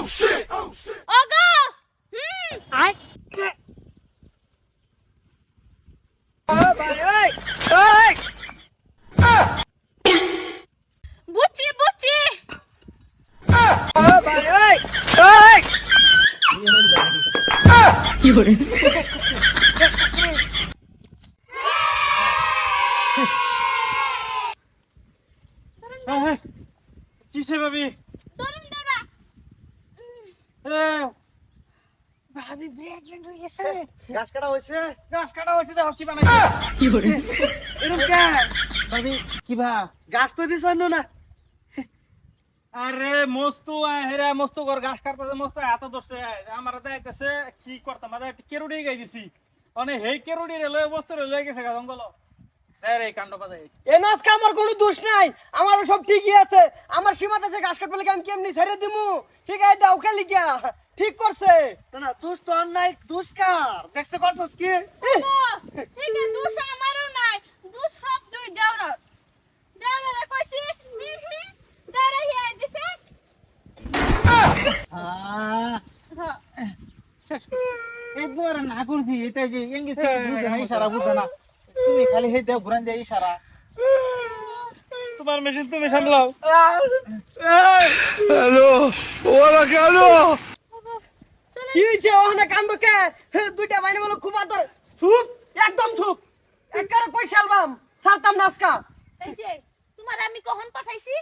ওগো হুম আয় বুঝছি বুঝছি কিসে ভাবি তরুণ দাদা এ, ভাবি ব্রেক ব্রেক হয়ে গেছে। গাছ কাটা হয়েছে? গাছ কাটা হয়েছে তো হাসি বানাইছে। এরকম কে? ভাবি কি ভা গাছ তো দিছ না? আরে মস্তু হেরা মস্তু কর গাছ কাটতেছে মস্তু ধরছে। আমার কি করতাম? একটা কেরুড়ি গাই দিছি। মানে হেই কেরুড়ি রে লয়ে বস্তু রে লয়ে গেছে গা জঙ্গল। রে কাণ্ড বাজাই এ নাচকা আমার কোনো দোষ নাই। আমার সব ঠিকই আছে। আমার সীমাতে আছে গাছ কাটবে আমি কেমনি ছেড়ে দিমু? ঠিক আছে দাও খালি কিয়া ঠিক করছে। না না দোষ তো নাই। দোষ কার? দেখছে করছস কি? ঠিক আছে দুষ আমারও নাই। দুষ সব দুই দেওরা। দেওরা কইছি হুম দেওরা দিছে। একবার না করছি এটা যে ইংলিশ বুঝে না ইশারা বুঝে না। তুমি খালি হে দেও ঘুরান দিয়ে ইশারা। তোমার মেশিন তুমি সামলাও। ওগো চলে কি হইছে? ওখানে কান্দ কে? হে, দুইটা বাইনে বলো খুব আদর চুপ একদম চুপ একবারে কই শালবাম সারতাম নাচকা এই যে তোমার আমি কখন পাঠাইছি?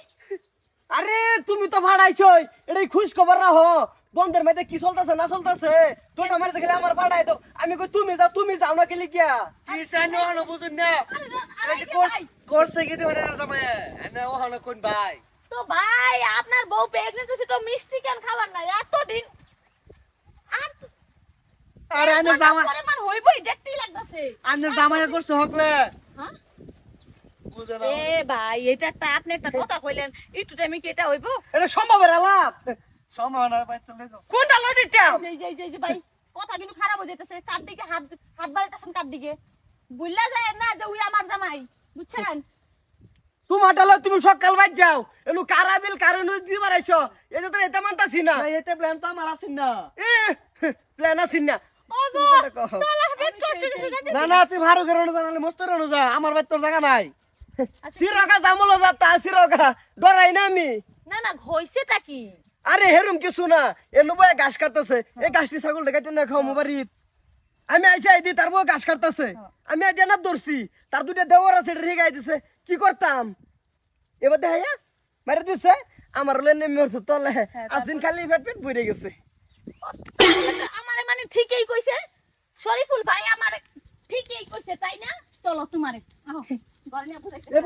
আরে তুমি তো ভাড়াইছই এটাই খুশ খবর রাখো বন্ধের মধ্যে কি চলতেছে না চলতেছে? তোটা মারতে গেলে আমার ভাড়াই তো আমি কই তুমি যাও তুমি যাও না গেলি কিয়া কি সাইন ওহানো বুঝুন না? আরে এই যে কোর্স কোর্সে গিয়ে মানে জামাই এনে ওহানো কোন ভাই? তো ভাই আপনার বউ হয়েছে তো মিষ্টি কেন খাবার নাই? এতদিন আর আরে আনে জামাই পরে মান হইবই দেখতেই লাগতাছে। আনে জামাই করছে হকলে? হ্যাঁ? বুঝে না। এ ভাই এটা একটা আপনি একটা কথা কইলেন। একটু টাইমে কি এটা হইব? এটা সম্ভবের আলাপ। কোনটা লই দিতাম যে যে যে যে ভাই কথা কিন্তু খারাপ হয়ে যাইতেছে। কার দিকে হাত হাত বাড়াইতেছেন কার দিকে? বুঝলা যায় না যে উই আমার জামাই বুঝছেন? তুমি সকাল বাজ যাও। এনু কারাবিল কারণ দিবার আইছো এই যে তোর এটা মানতাছি না। এতে প্ল্যান তো আমার আছিন না। এ প্ল্যান আছিন না। যাইতে না না তুই ভালো করে জানালে মস্ত রানো যা আমার বাড়ি তোর জায়গা নাই। সিরকা জামলো যা তা সিরকা ডরাই না আমি। না না হইছেটা কি? আরে হেরুম কিছু না। এ নবয় ঘাস কাটতেছে। এই গাছটি ছাগল কাটে না খাও বাড়িত আমি আইসা আইদি তার বউ ঘাস কাটতেছে। আমি আইডিয়া না ধরছি। তার দুইটা দেওয়ার আছে এটা রেগে আইতেছে। কি করতাম? এবার দেখা মারি দিছে। আমার হলে নেমে মরছে তলে আসদিন খালি পেট পেট বইরে গেছে। আমারে মানে ঠিকই কইছে। শরীফুল ভাই আমারে ঠিকই কইছে তাই না? চলো তোমারে। আহ ঘরে নিয়ে এ